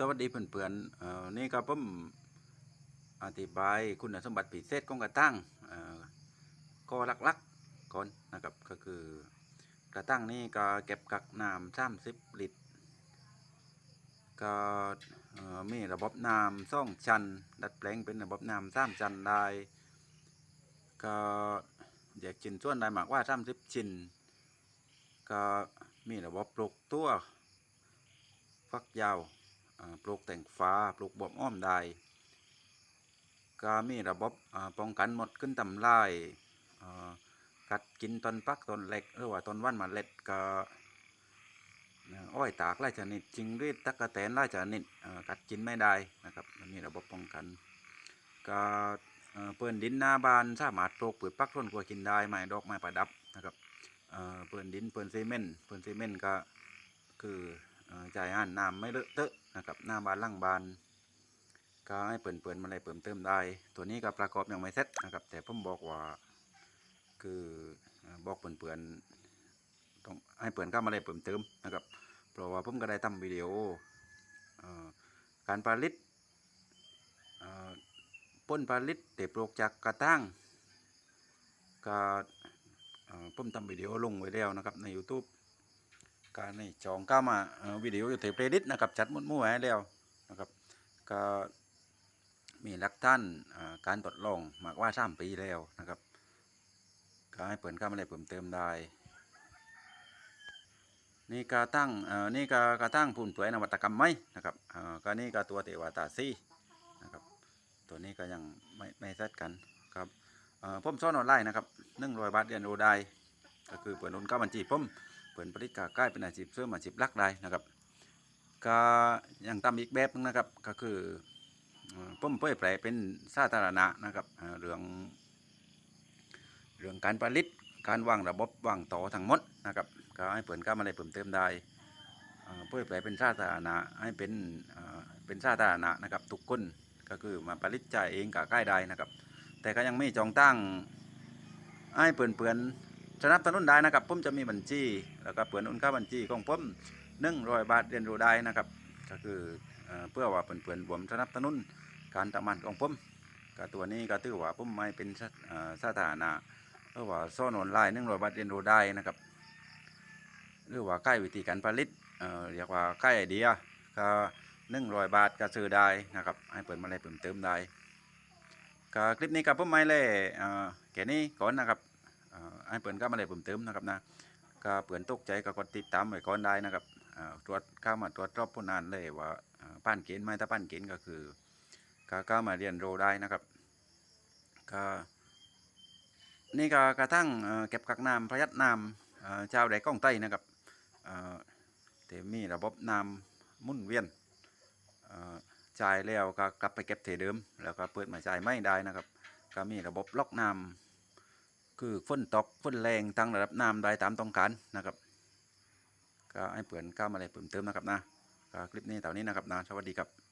สวัสดีเพื่อนๆเอ่อนี่ก็ผมอธิบายคุณสมบัติพิเศษของกระตั้งเอ่อก็หลักๆก่อนนะครับก็คือกระตั้งนี่ก็เก็บกักน้ำสามสิบลิตรก็มีระบบน้ำซ่องชัน ดัดแปลงเป็นระบบน้ำสามชันได้ก็แยกชิ้นส่วนได้มากว่าสามสิบชิ้นก็มีระบบปลูกตัวฟักยาว ปลูกแต่งฟ้าปลูกบวบอ้อมได้ก็มีระบบป้องกันหมดขึ้นตำลายอ่กัดกินต้นปักต้นเล็กหรือว่าต้นว่านมาเล็ดก็อ้อยตากหลายชนิดจิงรีดตะกะแตนหลายชนิดกัดกินไม่ได้นะครับมีระบบป้องกันก็เปื้อนดินหน้าบานสามารถปลูกพืชปักต้นกลัวกินได้ไม้ดอกไม้ประดับนะครับเปื้อนดินเปื้อนซีเมนต์เปื้อนซีเมนต์ก็คือเอ่อจ่ายอ่านน้ำไม่เลอะเทอะ นะครับหน้าบานล่างบานก็ให้เปิ่นเปิ่นๆมาอะไรเปิ่มเติมได้ ตัวนี้ก็ประกอบอยังไม่เสร็จนะครับ แต่ผมบอกว่าคือบอกเปิ่นเปิ่นๆต้องให้เปิ่นก็มาอะไรเปิ่มเติมนะครับ เพราะว่าผมก็ได้ทำวิดีโอการผลิตป้นผลิตเด็ปลูกจากกระตั้งก็พ่อผมทำวิดีโอลงไว้แล้วนะครับใน YouTube การในจองก้ามาวิดีโออยู่ในเพลย์ลิสต์นะครับจัดมุดมู่ไว้แล้วนะครับก็มีลักท่านการทดลองมากว่าสามปีแล้วนะครับก็ให้เปิดเข้ามาเลยเพิ่มเติมได้นี่ก็ตั้งเอ่อนี่ก็กรตั้งพุ่นเผยนวัตกรรมไหมนะครับเอ่อก็นี่ก็ตัวเทวตาซีนะครับตัวนี้ก็ยังไม่ไม่เซตกันครับเอ่อผมสอนออนไลน์นะครับหนึ่งร้อยบาทเรียนรู้ได้ก็คือเปิดนุ่นก้าบัญชีผม เปิดผลิตกาใกล้เป็นอาชีพเสริมอาชีพหลักได้นะครับก็ยังตามอีกแบบนึงนะครับก็คือผมเผยแพร่เป็นสาธารณะนะครับเรื่องเรื่องการผลิตการวางระบบวางต่อทั้งหมดนะครับก็ให้เปิดก็มาเลยเพิ่มเติมได้เอ่อเผยแพร่เป็นสาธารณะให้เป็นเป็นสาธารณะนะครับทุกคนก็คือมาผลิตใจเองกาใกล้ได้นะครับ แต่ก็ยังไม่จองตั้งให้เปิดเปือน สนับสนุนได้นะครับผมจะมีบัญชีแล้วก็เปิดอุนค่าบัญชีของผมหนึ่งร้อยบาทเรียนรู้ได้นะครับก็คือเพื่อว่าเปิดๆผมสนับสนุนการทำงานของผมก็ตัวนี้ก็ถือว่าผมไม่เป็นสาเอ่อสาธารณะเพราะว่าซ่อนออนไลน์หนึ่งร้อยบาทเรียนรู้ได้นะครับหรือว่าใกล้วิธีการผลิตเรียกว่าใกล้ไอเดียก็หนึ่งร้อยบาทก็ซื้อได้นะครับให้เปิดมาเลยเพิ่มเติมได้ก็คลิปนี้กับผมไม่เลยแค่นี้ก่อนนะครับ ให้เปิดก็มาเลยเพิ่มเติมนะครับนะก็เปิดตกใจก็กดติดตามไว้ก่อนได้นะครับตรวจเข้ามาตรวจรอบผู้นานเลยว่าเอ่อป้านเกณฑ์ไหมถ้าป้านเกณฑ์ก็คือก็เข้ามาเรียนรู้ได้นะครับก็นี่ก็กระทั่งเก็บกักน้ำประหยัดน้ำเอ่อชาวแดกกล้องไต้นะครับเตมีระบบน้ำมุ่นเวียนจ่ายแล้วก็กลับไปเก็บเทเดิม แล้วก็เปิดมาจ่ายไม่ได้นะครับ ก็มีระบบล็อกน้ำ คือฝนตกฝนแรงตั้งระดับน้ำได้ตามต้องการนะครับ ก็ให้เปลี่ยนก้าวมาเลยเพิ่มเติมนะครับนะก็คลิปนี้เท่านี้นะครับนะสวัสดีครับ